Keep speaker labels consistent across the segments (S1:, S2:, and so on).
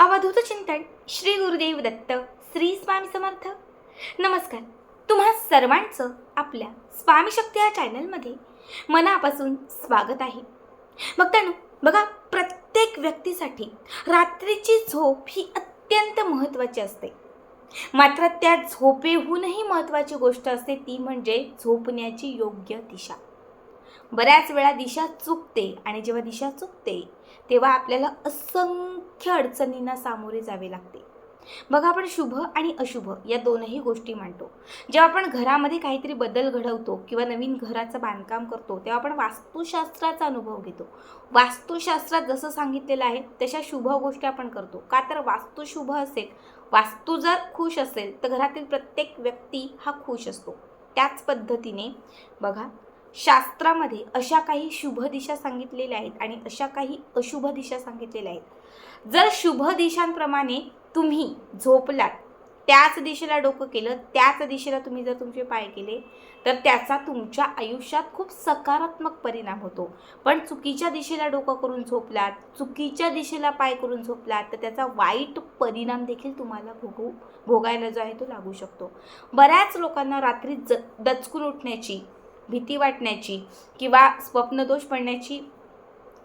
S1: अवधूत चिंतन श्री गुरुदेव दत्त श्री स्वामी समर्थ. नमस्कार. तुम्हा सर्वांचं आपल्या स्वामी शक्ती या चॅनलमध्ये मनापासून स्वागत आहे. बघताना बघा प्रत्येक व्यक्तीसाठी रात्रीची झोप ही अत्यंत महत्त्वाची असते. मात्र त्या झोपेहूनही महत्त्वाची गोष्ट असते ती म्हणजे झोपण्याची योग्य दिशा. बऱ्याच वेळा दिशा चुकते आणि जेव्हा दिशा चुकते तेव्हा आपल्याला असंख्य अडचणींना सामोरे जावे लागते. बघा आपण शुभ आणि अशुभ या दोनही गोष्टी मांडतो. जेव्हा आपण घरामध्ये काहीतरी बदल घडवतो किंवा नवीन घराचं बांधकाम करतो तेव्हा आपण वास्तुशास्त्राचा अनुभव घेतो. वास्तुशास्त्रात जसं सांगितलेलं आहे तशा शुभ गोष्टी आपण करतो. का तर वास्तू शुभ असेल वास्तू जर खुश असेल तर घरातील प्रत्येक व्यक्ती हा खुश असतो. त्याच पद्धतीने बघा शास्त्रामध्ये अशा काही शुभ दिशा सांगितलेल्या आहेत आणि अशा काही अशुभ दिशा सांगितलेल्या आहेत. जर शुभ दिशांप्रमाणे तुम्ही झोपलात त्याच दिशेला डोकं केलं त्याच दिशेला तुम्ही जर तुमचे पाय केले तर त्याचा तुमच्या आयुष्यात खूप सकारात्मक परिणाम होतो. पण चुकीच्या दिशेला डोकं करून झोपलात चुकीच्या दिशेला पाय करून झोपलात तर त्याचा वाईट परिणाम देखील तुम्हाला भोगू भोगायला जो आहे तो लागू शकतो. बऱ्याच लोकांना रात्री ज दचकून उठण्याची भीती वाटण्याची किंवा स्वप्नदोष पडण्याची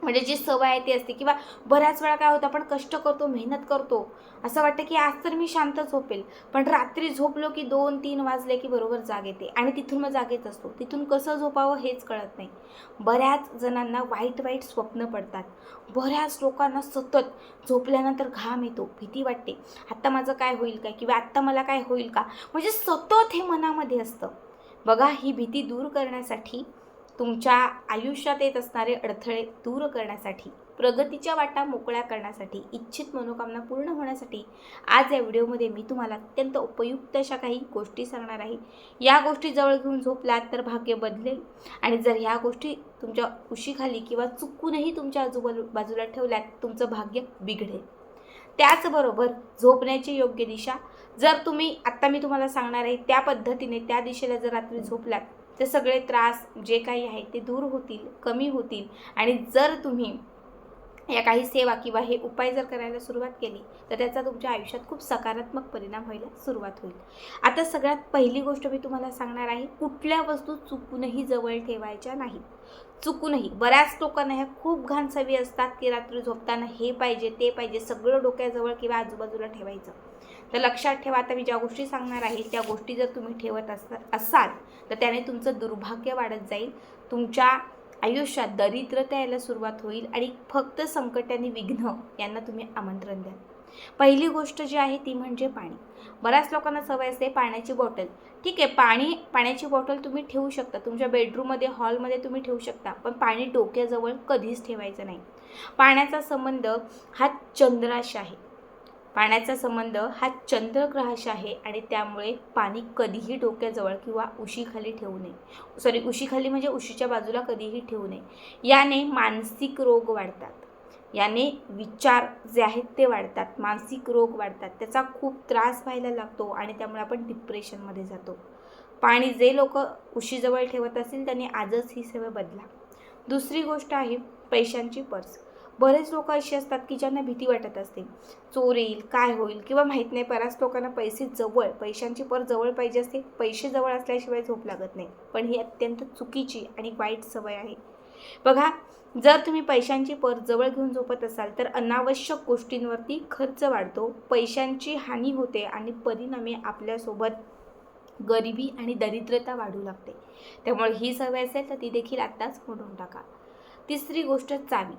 S1: म्हणजे जी सवय आहे ती असते किंवा बऱ्याच वेळा काय होतं आपण कष्ट करतो मेहनत करतो असं वाटतं की आज तर मी शांत झोपेल. पण रात्री झोपलो की दोन तीन वाजले की बरोबर जाग येते आणि तिथून मग जागेत असतो. तिथून कसं झोपावं हेच कळत नाही. बऱ्याच जणांना वाईट वाईट स्वप्न पडतात. बऱ्याच लोकांना सतत झोपल्यानंतर घाम येतो भीती वाटते. आत्ता माझं काय होईल काय? किंवा आत्ता मला काय होईल का? म्हणजे सतत हे मनामध्ये असतं. बघा ही भीती दूर करण्यासाठी तुमच्या आयुष्यात येत असणारे अडथळे दूर करण्यासाठी प्रगतीच्या वाटा मोकळ्या करण्यासाठी इच्छित मनोकामना पूर्ण होण्यासाठी आज या व्हिडिओमध्ये मी तुम्हाला अत्यंत उपयुक्त अशा काही गोष्टी सांगणार आहे. या गोष्टी जवळ घेऊन झोपलात तर भाग्य बदलेल. आणि जर ह्या गोष्टी तुमच्या उशीखाली किंवा चुकूनही तुमच्या आजूबाजू बाजूला ठेवल्यात तुमचं भाग्य बिघडेल. त्याचबरोबर झोपण्याची योग्य दिशा जर तुम्ही आत्ता मी तुम्हाला सांगणार आहे त्या पद्धतीने त्या दिशेला जर रात्री झोपलात तर सगळे त्रास जे काही आहेत ते दूर होतील कमी होतील. आणि जर तुम्ही या काही सेवा किंवा हे उपाय जर करायला सुरुवात केली तर त्याचा तुमच्या आयुष्यात खूप सकारात्मक परिणाम व्हायला सुरुवात होईल. आता सगळ्यात पहिली गोष्ट मी तुम्हाला सांगणार आहे कुठल्या वस्तू चुकूनही जवळ ठेवायच्या नाहीत. चुकूनही. बऱ्याच लोकांना ह्या खूप घाण सवी असतात की रात्री झोपताना हे पाहिजे ते पाहिजे सगळं डोक्याजवळ किंवा आजूबाजूला ठेवायचं. तर लक्षात ठेवा आता मी ज्या गोष्टी सांगणार आहे त्या गोष्टी जर तुम्ही ठेवत अस असाल तर त्याने तुमचं दुर्भाग्य वाढत जाईल. तुमच्या आयुष्यात दरिद्रता यायला सुरुवात होईल आणि फक्त संकट आणि विघ्न यांना तुम्ही आमंत्रण द्याल. पहिली गोष्ट जी आहे ती म्हणजे पाणी. बऱ्याच लोकांना सवय असते पाण्याची बॉटल. ठीक आहे पाणी पाण्याची बॉटल तुम्ही ठेवू शकता. तुमच्या बेडरूममध्ये हॉलमध्ये तुम्ही ठेवू शकता पण पाणी डोक्याजवळ कधीच ठेवायचं नाही. पाण्याचा संबंध हा चंद्राशी आहे. पाण्याचा संबंध हा चंद्रग्रहाशी आहे आणि त्यामुळे पाणी कधीही डोक्याजवळ किंवा उशीखाली ठेवू नये. सॉरी उशीखाली म्हणजे उशीच्या बाजूला कधीही ठेवू नये. याने मानसिक रोग वाढतात. याने विचार जे आहेत ते वाढतात. मानसिक रोग वाढतात. त्याचा खूप त्रास व्हायला लागतो आणि त्यामुळे आपण डिप्रेशनमध्ये जातो. पाणी जे लोक उशीजवळ ठेवत असतील त्यांनी आजच ही सवय बदला. दुसरी गोष्ट आहे पैशांची पर्स. बरेच लोक अशी असतात की ज्यांना भीती वाटत असते. चोर येईल काय होईल किंवा माहीत नाही. बऱ्याच लोकांना पैसे जवळ पैशांची पर जवळ पाहिजे असते. पैसे जवळ असल्याशिवाय झोप लागत नाही. पण ही अत्यंत चुकीची आणि वाईट सवय आहे. बघा जर तुम्ही पैशांची पर जवळ घेऊन झोपत असाल तर अनावश्यक गोष्टींवरती खर्च वाढतो. पैशांची हानी होते आणि परिणामी आपल्यासोबत गरिबी आणि दरिद्रता वाढू लागते. त्यामुळे ही सवय असेल तर ती देखील आत्ताच मोडून टाका. तिसरी गोष्ट चावी.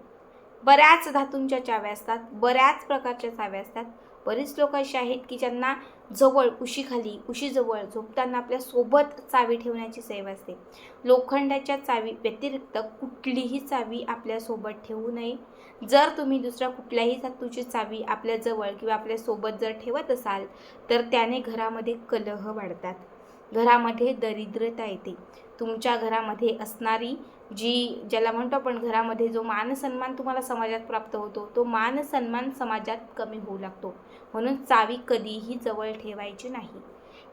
S1: बऱ्याच धातूंच्या चाव्या असतात बऱ्याच प्रकारच्या चाव्या असतात. बरीच लोक अशी आहेत की ज्यांना जवळ उशीखाली उशीजवळ झोपताना आपल्यासोबत चावी ठेवण्याची सवय असते. लोखंडाच्या चावी व्यतिरिक्त कुठलीही चावी आपल्यासोबत ठेवू नये. जर तुम्ही दुसऱ्या कुठल्याही धातूची चावी आपल्याजवळ किंवा आपल्यासोबत जर ठेवत असाल तर त्याने घरामध्ये कलह वाढतात. घरामध्ये दरिद्रता येते. तुमच्या घरामध्ये असणारी जी ज्याला म्हणतो आपण घरामध्ये जो मान सन्मान तुम्हाला समाजात प्राप्त होतो तो मान सन्मान समाजात कमी होऊ लागतो. म्हणून चावी कधीही जवळ ठेवायची नाही.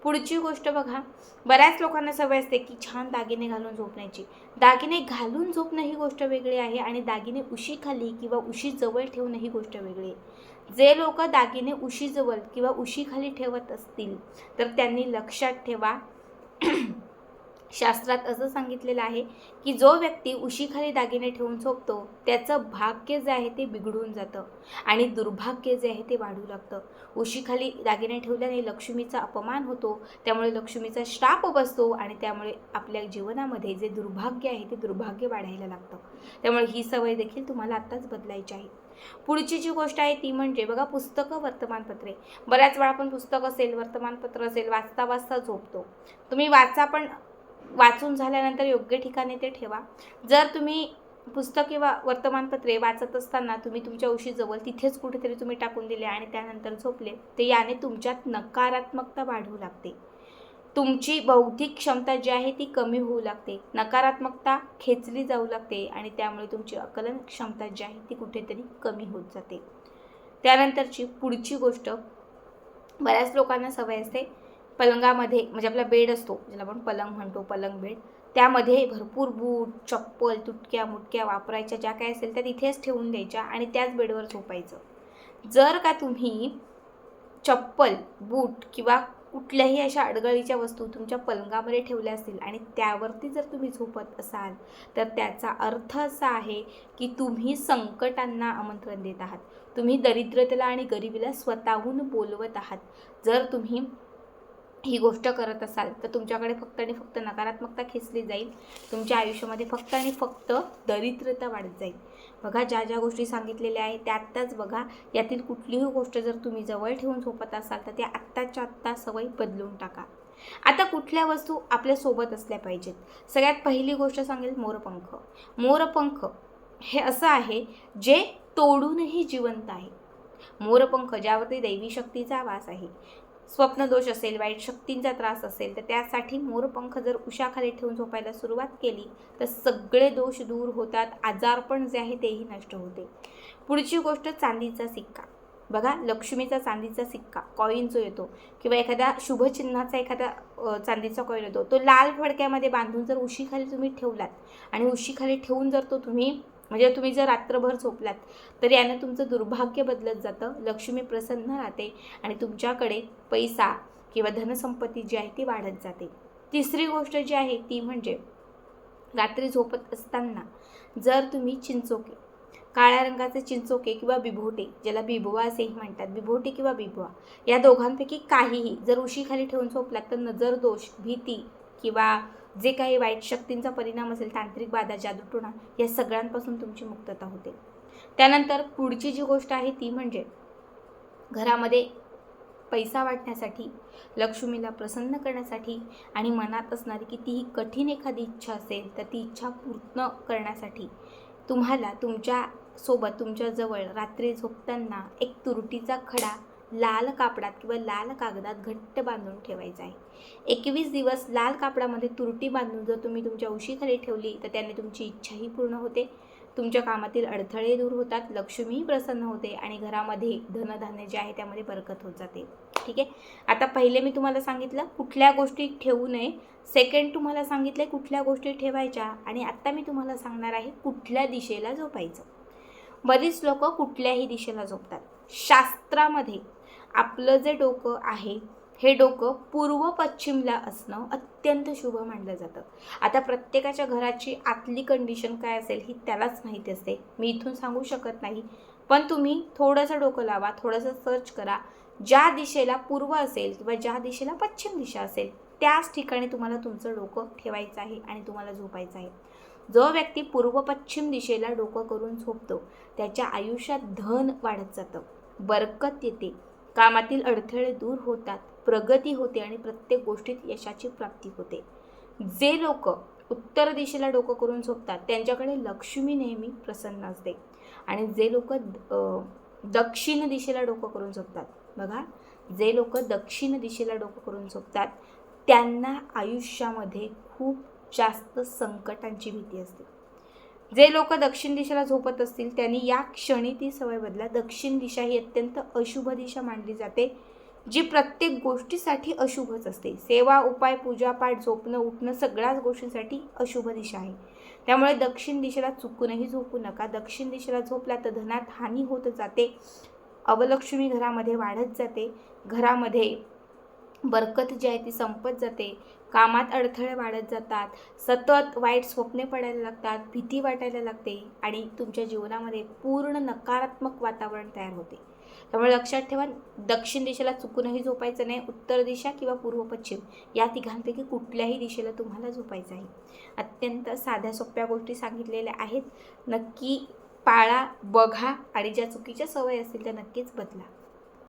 S1: पुढची गोष्ट बघा. बऱ्याच लोकांना सवय असते की छान दागिने घालून झोपण्याची. दागिने घालून झोपणं ही गोष्ट वेगळी आहे आणि दागिने उशीखाली किंवा उशी जवळ ठेवणं ही गोष्ट वेगळी आहे. जे लोक दागिने उशीजवळ किंवा उशीखाली ठेवत असतील तर त्यांनी लक्षात ठेवा. शास्त्रात असं सांगितलेलं आहे की जो व्यक्ती उशीखाली दागिने ठेवून झोपतो त्याचं भाग्य जे आहे ते बिघडून जातं आणि दुर्भाग्य जे आहे ते वाढू लागतं. उशीखाली दागिने ठेवल्याने लक्ष्मीचा अपमान होतो त्यामुळे लक्ष्मीचा श्राप बसतो आणि त्यामुळे आपल्या जीवनामध्ये जे दुर्भाग्य आहे ते दुर्भाग्य वाढायला लागतं. त्यामुळे ही सवय देखील तुम्हाला आत्ताच बदलायची आहे. पुढची जी गोष्ट आहे ती म्हणजे बघा पुस्तकं वर्तमानपत्रे. बऱ्याच वेळा आपण पुस्तक असेल वर्तमानपत्र असेल वाचता वाचता झोपतो. तुम्ही वाचा पण वाचून झाल्यानंतर योग्य ठिकाणी ते ठेवा. जर तुम्ही पुस्तक किंवा वर्तमानपत्रे वाचत असताना तुम्ही तुमच्या उशीजवळ तिथेच कुठेतरी तुम्ही टाकून दिले आणि त्यानंतर झोपले तर याने तुमच्यात नकारात्मकता वाढू लागते. तुमची बौद्धिक क्षमता जी आहे ती कमी होऊ लागते. नकारात्मकता खेचली जाऊ लागते आणि त्यामुळे तुमची आकलन क्षमता जी आहे ती कुठेतरी कमी होत जाते. त्यानंतरची पुढची गोष्ट बऱ्याच लोकांना सवय असते पलंगामध्ये म्हणजे आपला बेड असतो ज्याला आपण पलंग म्हणतो पलंग बेड त्यामध्ये भरपूर बूट चप्पल तुटक्या मुटक्या वापरायच्या ज्या काय असेल त्या तिथेच ठेवून द्यायच्या आणि त्याच बेडवर झोपायचं. जर का तुम्ही चप्पल बूट किंवा कुठल्याही अशा अडगळीच्या वस्तू तुमच्या पलंगामध्ये ठेवल्या असतील आणि त्यावरती जर तुम्ही झोपत असाल तर त्याचा अर्थ असा आहे की तुम्ही संकटांना आमंत्रण देत आहात. तुम्ही दरिद्रतेला आणि गरिबीला स्वतःहून बोलवत आहात. जर तुम्ही ही गोष्ट करत असाल तर तुमच्याकडे फक्त आणि फक्त नकारात्मकता खेचली जाईल. तुमच्या आयुष्यामध्ये फक्त आणि फक्त दरिद्रता वाढत जाईल. बघा ज्या ज्या गोष्टी सांगितलेल्या आहेत त्या आत्ताच बघा. यातील कुठलीही गोष्ट जर तुम्ही जवळ ठेवून झोपत असाल तर त्या आत्ताच्या आत्ता सवय बदलून टाका. आता कुठल्या वस्तू आपल्यासोबत असल्या पाहिजेत? सगळ्यात पहिली गोष्ट सांगेल मोरपंख. मोरपंख हे असं आहे जे तोडूनही जिवंत आहे. मोरपंख ज्यावरती दैवी शक्तीचा वास आहे. स्वप्नदोष असेल वाईट शक्तींचा त्रास असेल तर त्यासाठी मोरपंख जर उशाखाली ठेवून झोपायला सुरुवात केली तर सगळे दोष दूर होतात आजारपण जे आहे तेही नष्ट होते. पुढची गोष्ट चांदीचा सिक्का. बघा लक्ष्मीचा चांदीचा सिक्का कॉईन जो येतो किंवा एखाद्या शुभचिन्हाचा एखादा चांदीचा कॉईन येतो तो लाल फडक्यामध्ये बांधून जर उशीखाली तुम्ही ठेवलात आणि उशीखाली ठेवून जर तो तुम्ही म्हणजे तुम्ही जर रात्रभर झोपलात तर यानं तुमचं दुर्भाग्य बदलत जातं. लक्ष्मी प्रसन्न राहते आणि तुमच्याकडे पैसा किंवा धनसंपत्ती जी आहे ती वाढत जाते. तिसरी गोष्ट जी आहे ती म्हणजे रात्री झोपत असताना जर तुम्ही चिंचोके काळ्या रंगाचे चिंचोके किंवा बिभोटे ज्याला बिबवा असेही म्हणतात बिभोटे किंवा बिबवा या दोघांपैकी काहीही जर उशीखाली ठेवून झोपलात तर नजर दोष भीती किंवा जे काही वाईट शक्तींचा परिणाम असेल तांत्रिक बाधा जादूटोणा या सगळ्यांपासून तुमची मुक्तता होते. त्यानंतर पुढची जी गोष्ट आहे ती म्हणजे घरामध्ये पैसा वाटण्यासाठी लक्ष्मीला प्रसन्न करण्यासाठी आणि मनात असणारी कितीही कठीण एखादी इच्छा असेल तर ती इच्छा पूर्ण करण्यासाठी तुम्हाला तुमच्यासोबत तुमच्याजवळ रात्री झोपताना एक तुरटीचा खडा लाल कापडात किंवा लाल कागदात घट्ट बांधून ठेवायचा आहे. एकवीस दिवस लाल कापडामध्ये तुरटी बांधून जर तुम्ही तुमच्या उशीखाली ठेवली तर त्याने तुमची इच्छाही पूर्ण होते. तुमच्या कामातील अडथळे दूर होतात लक्ष्मीही प्रसन्न होते आणि घरामध्ये धनधान्य जे आहे त्यामध्ये बरकत होत जाते. ठीक आहे? आता पहिले मी तुम्हाला सांगितलं कुठल्या गोष्टी ठेवू नये. सेकंड तुम्हाला सांगितलं कुठल्या गोष्टी ठेवायच्या आणि आत्ता मी तुम्हाला सांगणार आहे कुठल्या दिशेला झोपायचं. बरीच लोक कुठल्याही दिशेला झोपतात. शास्त्रामध्ये आपलं जे डोकं आहे हे डोकं पूर्व पश्चिमला असणं अत्यंत शुभ मानलं जातं. आता प्रत्येकाच्या घराची आतली कंडिशन काय असेल ही त्यालाच माहिती असते. मी इथून सांगू शकत नाही. पण तुम्ही थोडंसं डोकं लावा थोडंसं सर्च करा. ज्या दिशेला पूर्व असेल किंवा ज्या दिशेला पश्चिम दिशा असेल त्याच ठिकाणी तुम्हाला तुमचं डोकं ठेवायचं आहे आणि तुम्हाला झोपायचं आहे. जो व्यक्ती पूर्व पश्चिम दिशेला डोकं करून झोपतो त्याच्या आयुष्यात धन वाढत जातं. बरकत येते. कामातील अडथळे दूर होतात प्रगती होते आणि प्रत्येक गोष्टीत यशाची प्राप्ती होते. जे लोक उत्तर दिशेला डोकं करून झोपतात त्यांच्याकडे लक्ष्मी नेहमी प्रसन्न असते. आणि जे लोक दक्षिण दिशेला डोकं करून झोपतात बघा जे लोक दक्षिण दिशेला डोकं करून झोपतात त्यांना आयुष्यामध्ये खूप जास्त संकटांची भीती असते. जे लोक दक्षिण दिशेला झोपत असतील त्यांनी या क्षणी ती सवय बदला. दक्षिण दिशा ही अत्यंत अशुभ दिशा मानली जाते जी प्रत्येक गोष्टीसाठी अशुभच असते. सेवा उपाय पूजापाठ झोपणं उठणं सगळ्याच गोष्टींसाठी अशुभ दिशा आहे. त्यामुळे दक्षिण दिशेला चुकूनही झोपू नका. दक्षिण दिशेला झोपला तर धनात हानी होत जाते अवलक्ष्मी घरामध्ये वाढत जाते घरामध्ये बरकत जी आहे ती संपत जाते कामात अडथळे वाढत जातात. सतत वाईट स्वप्ने पडायला लागतात भीती वाटायला लागते आणि तुमच्या जीवनामध्ये पूर्ण नकारात्मक वातावरण तयार होते. त्यामुळे लक्षात ठेवा दक्षिण दिशेला चुकूनही झोपायचं नाही उत्तर दिशा किंवा पूर्व पश्चिम या तिघांपैकी कुठल्याही दिशेला तुम्हाला झोपायचं आहे. अत्यंत साध्या सोप्या गोष्टी सांगितलेल्या आहेत. नक्की पाळा बघा आणि ज्या चुकीच्या सवय असतील त्या नक्कीच बदला.